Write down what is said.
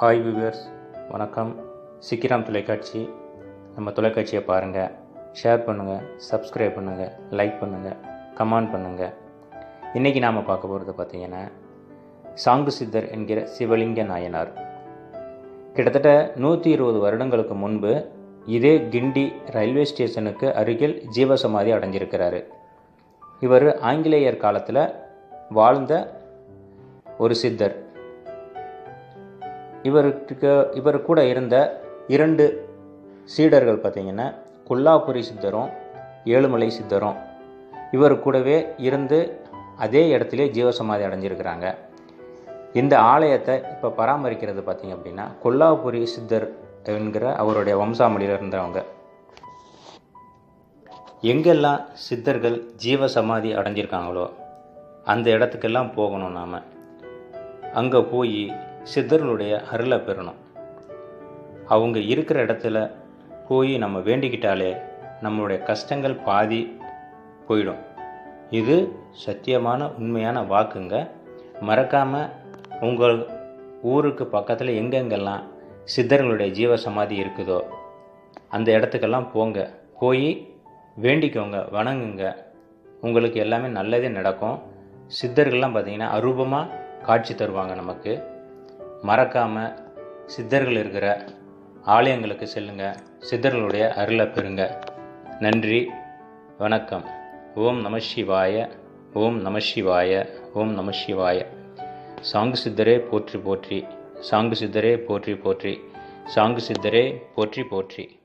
Hi viewers வணக்கம். சிக்கிராம் தொலைக்காட்சி. நம்ம தொலைக்காட்சியை பாருங்கள் ஷேர் பண்ணுங்கள் சப்ஸ்கிரைப் பண்ணுங்கள் லைக் பண்ணுங்கள் கமெண்ட் பண்ணுங்கள் இன்றைக்கி நாம் பார்க்க போகிறது பார்த்திங்கன்னா சாங்கு சித்தர் என்கிற சிவலிங்க நாயனார். கிட்டத்தட்ட நூற்றி இருபது வருடங்களுக்கு முன்பு இதே கிண்டி ரயில்வே ஸ்டேஷனுக்கு அருகில் ஜீவசமாதி அடைஞ்சிருக்கிறாரு. இவர் ஆங்கிலேயர் காலத்தில் வாழ்ந்த ஒரு சித்தர். இவருக்கு இவர் கூட இருந்த இரண்டு சீடர்கள் பார்த்தீங்கன்னா கொல்லாபுரி சித்தரும் ஏழுமலை சித்தரும். இவர் கூடவே இருந்து அதே இடத்துல ஜீவசமாதி அடைஞ்சிருக்கிறாங்க. இந்த ஆலயத்தை இப்போ பராமரிக்கிறது பார்த்திங்க அப்படின்னா கொல்லாபுரி சித்தர் என்கிற அவருடைய வம்சாமொழியில் இருந்தவங்க. எங்கெல்லாம் சித்தர்கள் ஜீவசமாதி அடைஞ்சிருக்காங்களோ அந்த இடத்துக்கெல்லாம் போகணும் நாம். அங்கே போய் சித்தர்களுடைய அருளை பெறணும். அவங்க இருக்கிற இடத்துல போய் நம்ம வேண்டிக்கிட்டாலே நம்மளுடைய கஷ்டங்கள் பாதி போயிடும். இது சத்தியமான உண்மையான வாக்குங்க. மறக்காமல் உங்கள் ஊருக்கு பக்கத்தில் எங்கெங்கெல்லாம் சித்தர்களுடைய ஜீவசமாதி இருக்குதோ அந்த இடத்துக்கெல்லாம் போங்க. போய் வேண்டிக்கோங்க வணங்குங்க. உங்களுக்கு எல்லாமே நல்லதே நடக்கும். சித்தர்கள்லாம் பார்த்திங்கன்னா அரூபமாக காட்சி தருவாங்க நமக்கு. மறக்காமல் சித்தர்கள் இருக்கிற ஆலயங்களுக்கு செல்லுங்க. சித்தர்களுடைய அருளை பெறுங்க. நன்றி வணக்கம். ஓம் நம சிவாய ஓம் நம சிவாய ஓம் நம சிவாய. சாங்கு சித்தரே போற்றி போற்றி சாங்கு சித்தரே போற்றி போற்றி சாங்கு சித்தரே போற்றி போற்றி.